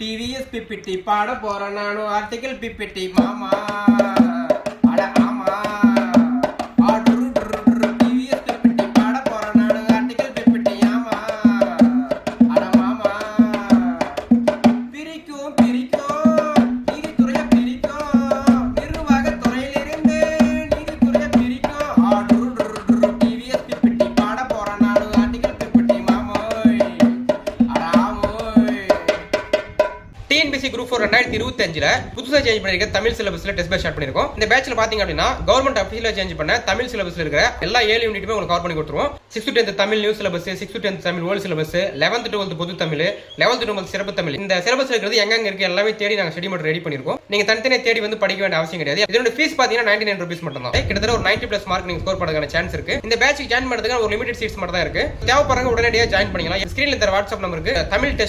TVS PPT பாட போறேன் நானும் ஆர்டிகல் பிபிடி மாமா டிஎன்பிசி குரூப் ஃபோர் ரெண்டாயிரத்தி இருபத்தஞ்சில் புதுசாக சேஞ்ச் பண்ணிருக்க தமிழ் சிலபஸ்ல டெஸ்ட் பேட்ச் ஸ்டார்ட் பண்ணிருக்கோம். இந்த பேட்ச்ல பாத்தீங்க அப்படின்னா கவர்மெண்ட் அஃபீஷியலாக சேஞ்ச் பண்ண தமிழ் சிலபஸ்ல இருக்கிற எல்லா ஏழு யூனிட்டுமே உங்களுக்கு கவர் பண்ணி கொடுத்துருவோம். Sixth tenth Tamil new syllabus sixth tenth Tamil old syllabus eleventh twelfth பொது தமிழ் லெவன்த் டுவெல்த் சிறப்பு தமிழ். இந்த சிலபஸ் இருக்கிறது எங்கெங்க இருக்கு எல்லாமே தேடி நாங்கள் ஸ்டடி மட்டும் ரெடி பண்ணிருக்கோம். நீங்க தனித்தனியாக தேடி வந்து படிக்க வேண்டிய அவசியம் கிடையாது. இதோட ஃபீஸ் பாத்தீங்கன்னா நைன்டி நைன் ருபீஸ் மட்டும் தான் கிட்டத்தட்ட ஒரு நைன்டி பிளஸ் மார்க் நீங்க ஸ்கோர் பண்ணுறதுக்கான சான்ஸ் இருக்கு. இந்த பேட்ச் ஜாயின் பண்ணுறதுக்கு ஒரு லிமிடெட் சீட்ஸ் மட்டும் தான் இருக்கு. தேவைப்படுறவங்க உடனடியாக ஜாயின் பண்ணிக்கலாம். ஸ்கிரீன்ல இந்த வாட்ஸ்அப் நம்பருக்கு தமிழ் டெஸ்ட்